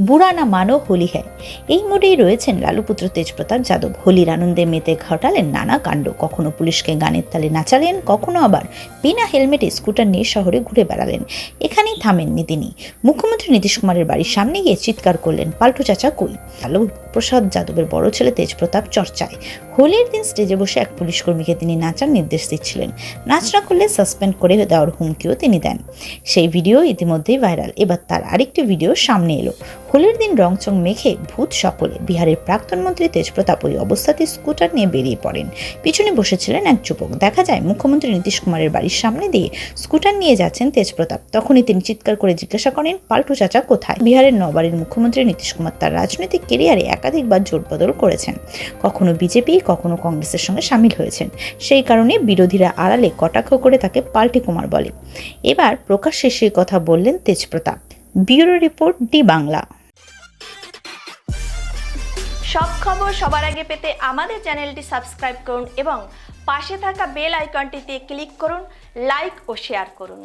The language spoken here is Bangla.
বুড়া না মানো হোলি হ্যায়। এই মোডেই রয়েছেন লালুপুত্র তেজপ্রতাপ যাদব। হোলির আনন্দে মেতে ঘটালেন নানা কাণ্ড। কখনো পুলিশকে গানের তালে নাচালেন, কখনো আবার বিনা হেলমেটে স্কুটার নিয়ে শহরে ঘুরে বেড়ালেন। এখানেই থামেননি তিনি। মুখ্যমন্ত্রী নীতিশ কুমারের বাড়ির সামনে গিয়ে চিৎকার করলেন, পাল্টু চাচা কই? লালু প্রসাদ যাদবের বড় ছেলে তেজপ্রতাপ চর্চায়। হোলির দিন স্টেজে বসে এক পুলিশ কর্মীকে তিনি নাচার নির্দেশ দিচ্ছিলেন। নাচ না করলে সাসপেন্ড করে দেওয়ার হুমকিও তিনি দেন। সেই ভিডিও ইতিমধ্যেই ভাইরাল। এবার তার আরেকটি ভিডিও সামনে এলো। হোলির দিন রংচং মেখে ভূত সকলে বিহারের প্রাক্তন মন্ত্রী তেজপ্রতাপ ওই অবস্থাতে স্কুটার নিয়ে বেরিয়ে পড়েন। পিছনে বসেছিলেন এক যুবক। দেখা যায়, মুখ্যমন্ত্রী নীতিশ কুমারের বাড়ির সামনে দিয়ে স্কুটার নিয়ে যাচ্ছেন তেজপ্রতাপ। তখনই তিনি চিৎকার করে জিজ্ঞাসা করেন, পাল্টু চাচা, কোথায়? বিহারের নবারের মুখ্যমন্ত্রী নীতিশ কুমার তার রাজনৈতিক কেরিয়ারে একাধিকবার জোটবদল করেছেন। কখনো বিজেপি, কখনো কংগ্রেসের সঙ্গে সামিল হয়েছেন। সেই কারণে বিরোধীরা আড়ালে কটাক্ষ করে তাকে পাল্টি কুমার বলে। এবার প্রকাশ্যে সেই কথা বললেন Tej Pratap. Bureau report D Bangla. সব খবর সবার আগে পেতে আমাদের চ্যানেলটি সাবস্ক্রাইব করুন এবং পাশে থাকা বেল আইকনটিতে ক্লিক করুন, লাইক ও শেয়ার করুন।